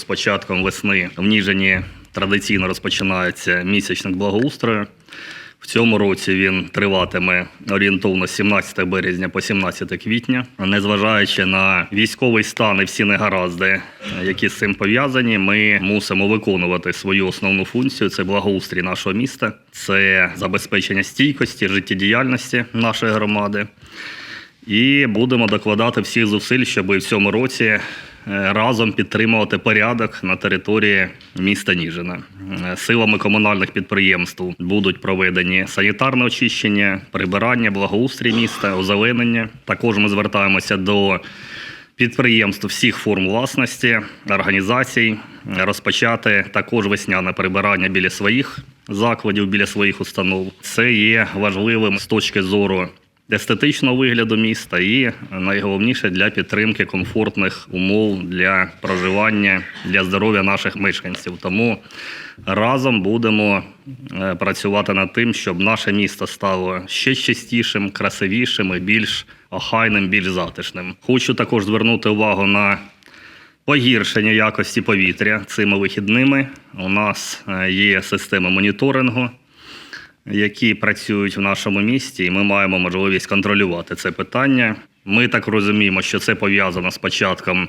З початком весни в Ніжині традиційно розпочинається місячник благоустрою. В цьому році він триватиме орієнтовно з 17 березня по 17 квітня. Незважаючи на військовий стан і всі негаразди, які з цим пов'язані, ми мусимо виконувати свою основну функцію це благоустрій нашого міста, це забезпечення стійкості, життєдіяльності нашої громади. І будемо докладати всіх зусиль, щоб в цьому році разом підтримувати порядок на території міста Ніжина. Е, Силами комунальних підприємств будуть проведені санітарне очищення, прибирання, благоустрій міста, озеленення. Також ми звертаємося до підприємств всіх форм власності, організацій, е, розпочати також весняне прибирання біля своїх закладів, біля своїх установ. Це є важливим з точки зору естетичного вигляду міста і найголовніше для підтримки комфортних умов для проживання, для здоров'я наших мешканців. Тому разом будемо е, працювати над тим, щоб наше місто стало ще чистішим, красивішим і більш охайним, більш затишним. Хочу також звернути увагу на погіршення якості повітря цими вихідними. У нас е, є система моніторингу які працюють в нашому місті, і ми маємо можливість контролювати це питання. Ми так розуміємо, що це пов'язано з початком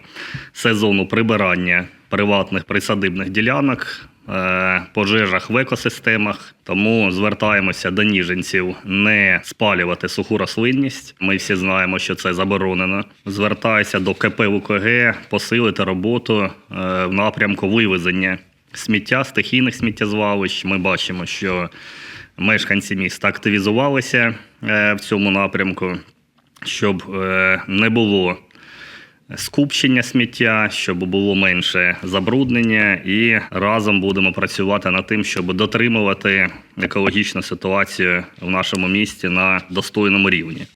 сезону прибирання приватних присадибних ділянок, е, пожежах в екосистемах. Тому звертаємося до ніженців не спалювати суху рослинність. Ми всі знаємо, що це заборонено. Звертаюся до КП УКГ посилити роботу е, в напрямку вивезення сміття, стихійних сміттєзвалищ. Ми бачимо, що мешканці міста активізувалися е, в цьому напрямку, щоб е, не було скупчення сміття, щоб було менше забруднення, і разом будемо працювати над тим, щоб дотримувати екологічну ситуацію в нашому місті на достойному рівні.